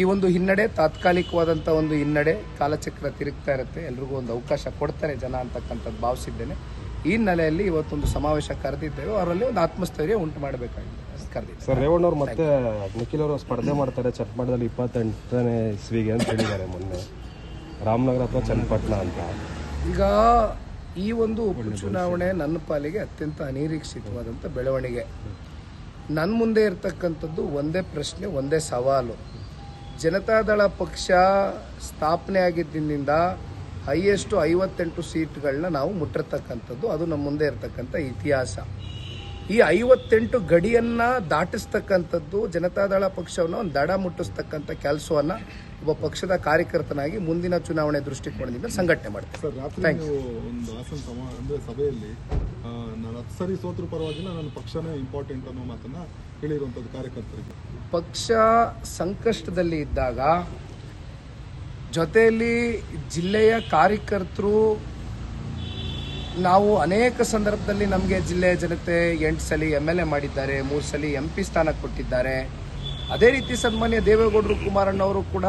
ಈ ಒಂದು ಹಿನ್ನಡೆ ತಾತ್ಕಾಲಿಕವಾದಂಥ ಒಂದು ಹಿನ್ನಡೆ ಕಾಲಚಕ್ರ ತಿರುಗ್ತಾ ಇರುತ್ತೆ. ಎಲ್ರಿಗೂ ಒಂದು ಅವಕಾಶ ಕೊಡ್ತಾರೆ ಜನ ಅಂತಕ್ಕಂಥದ್ದು ಭಾವಿಸಿದ್ದೇನೆ. ಈ ಹಿನ್ನೆಲೆಯಲ್ಲಿ ಇವತ್ತೊಂದು ಸಮಾವೇಶ ಕರೆದಿದ್ದೇವೆ. ಅವರಲ್ಲಿ ಒಂದು ಆತ್ಮಸ್ಥೈರ್ಯ ಉಂಟು ಮಾಡಬೇಕಾಗಿದೆ. ಸರ್ ರೇವಣ್ಣವ್ರು ಮತ್ತೆ ನಿಖಿಲ್ ಅವರು ಸ್ಪರ್ಧೆ ಮಾಡ್ತಾರೆ ಚಟ್ಮಠದಲ್ಲಿ ಇಪ್ಪತ್ತೆಂಟನೇ ಇಸ್ವಿಗೆ ಅಂತ ಹೇಳಿದ್ದಾರೆ ಮೊನ್ನೆ. ರಾಮನಗರ ಅಥವಾ ಚನ್ನಪಟ್ಟಣ ಅಂತ. ಈಗ ಈ ಒಂದು ಉಪಚುನಾವಣೆ ನನ್ನ ಪಾಲಿಗೆ ಅತ್ಯಂತ ಅನಿರೀಕ್ಷಿತವಾದಂಥ ಬೆಳವಣಿಗೆ. ನನ್ನ ಮುಂದೆ ಇರತಕ್ಕಂಥದ್ದು ಒಂದೇ ಪ್ರಶ್ನೆ ಒಂದೇ ಸವಾಲು. ಜನತಾದಳ ಪಕ್ಷ ಸ್ಥಾಪನೆ ಆಗಿದ್ದಿನಿಂದ ಹೈಯೆಸ್ಟು ಐವತ್ತೆಂಟು ಸೀಟ್ಗಳನ್ನ ನಾವು ಮುಟ್ಟಿರ್ತಕ್ಕಂಥದ್ದು ಅದು ನಮ್ಮ ಮುಂದೆ ಇರತಕ್ಕಂಥ ಇತಿಹಾಸ. ಈ ಐವತ್ತೆಂಟು ಗಡಿಯನ್ನ ದಾಟಿಸ್ತಕ್ಕಂಥದ್ದು ಜನತಾದಳ ಪಕ್ಷವನ್ನು ಒಂದು ದಡ ಮುಟ್ಟಿಸ್ತಕ್ಕಂಥ ಕೆಲಸವನ್ನ ಒಬ್ಬ ಪಕ್ಷದ ಕಾರ್ಯಕರ್ತನಾಗಿ ಮುಂದಿನ ಚುನಾವಣೆ ದೃಷ್ಟಿಕೋನದಿಂದ ಸಂಘಟನೆ ರಾತ್ರಿ ಒಂದು ಹಾಸನ ಅಂದ್ರೆ ಸಭೆಯಲ್ಲಿ ನಾನು ಹತ್ತು ಸರಿ ಸೋತ್ರ ಪರವಾಗಿಲ್ಲ ನನ್ನ ಪಕ್ಷನೇ ಇಂಪಾರ್ಟೆಂಟ್ ಅನ್ನೋ ಮಾತನ್ನ ಹೇಳಿರುವಂಥದ್ದು ಕಾರ್ಯಕರ್ತರಿಗೆ. ಪಕ್ಷ ಸಂಕಷ್ಟದಲ್ಲಿ ಇದ್ದಾಗ ಜೊತೆಯಲ್ಲಿ ಜಿಲ್ಲೆಯ ಕಾರ್ಯಕರ್ತರು ನಾವು ಅನೇಕ ಸಂದರ್ಭದಲ್ಲಿ ನಮಗೆ ಜಿಲ್ಲೆಯ ಜನತೆ ಎಂಟು ಸಲ ಎಂ ಎಲ್ ಎ ಮಾಡಿದ್ದಾರೆ, ಮೂರು ಸಲ ಎಂ ಪಿ ಸ್ಥಾನ ಕೊಟ್ಟಿದ್ದಾರೆ. ಅದೇ ರೀತಿ ಸನ್ಮಾನ್ಯ ದೇವೇಗೌಡರು ಕುಮಾರಣ್ಣವರು ಕೂಡ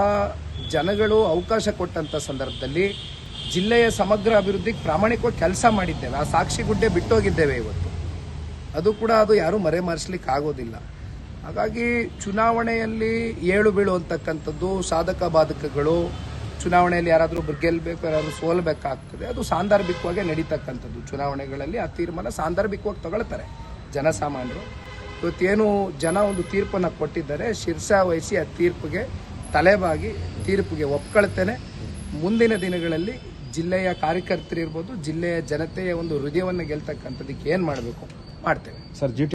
ಜನಗಳು ಅವಕಾಶ ಕೊಟ್ಟಂಥ ಸಂದರ್ಭದಲ್ಲಿ ಜಿಲ್ಲೆಯ ಸಮಗ್ರ ಅಭಿವೃದ್ಧಿಗೆ ಪ್ರಾಮಾಣಿಕವಾಗಿ ಕೆಲಸ ಮಾಡಿದ್ದೇವೆ. ಆ ಸಾಕ್ಷಿ ಗುಡ್ಡೆ ಬಿಟ್ಟೋಗಿದ್ದೇವೆ ಇವತ್ತು. ಅದು ಕೂಡ ಅದು ಯಾರೂ ಮರೆಮಾರಿಸ್ಲಿಕ್ಕೆ ಆಗೋದಿಲ್ಲ. ಹಾಗಾಗಿ ಚುನಾವಣೆಯಲ್ಲಿ ಏಳು ಬೀಳು ಅಂತಕ್ಕಂಥದ್ದು ಸಾಧಕ ಬಾಧಕಗಳು ಚುನಾವಣೆಯಲ್ಲಿ ಯಾರಾದರೂ ಗೆಲ್ಲಬೇಕು ಯಾರಾದರೂ ಸೋಲ್ಬೇಕಾಗ್ತದೆ, ಅದು ಸಾಂದರ್ಭಿಕವಾಗಿ ನಡೀತಕ್ಕಂಥದ್ದು. ಚುನಾವಣೆಗಳಲ್ಲಿ ಆ ತೀರ್ಮಾನ ಸಾಂದರ್ಭಿಕವಾಗಿ ತಗೊಳ್ತಾರೆ ಜನಸಾಮಾನ್ಯರು. ಇವತ್ತೇನು ಜನ ಒಂದು ತೀರ್ಪನ್ನು ಕೊಟ್ಟಿದ್ದಾರೆ ಶಿರ್ಸಾ ವಹಿಸಿ ಆ ತೀರ್ಪಿಗೆ ತಲೆಬಾಗಿ, ತೀರ್ಪಿಗೆ ಒಪ್ಕೊಳ್ತೇನೆ. ಮುಂದಿನ ದಿನಗಳಲ್ಲಿ ಜಿಲ್ಲೆಯ ಕಾರ್ಯಕರ್ತರಿರ್ಬೋದು, ಜಿಲ್ಲೆಯ ಜನತೆಯ ಒಂದು ಹೃದಯವನ್ನು ಗೆಲ್ತಕ್ಕಂಥದ್ದಕ್ಕೆ ಏನು ಮಾಡಬೇಕು ಮಾಡ್ತೇವೆ. Sir, G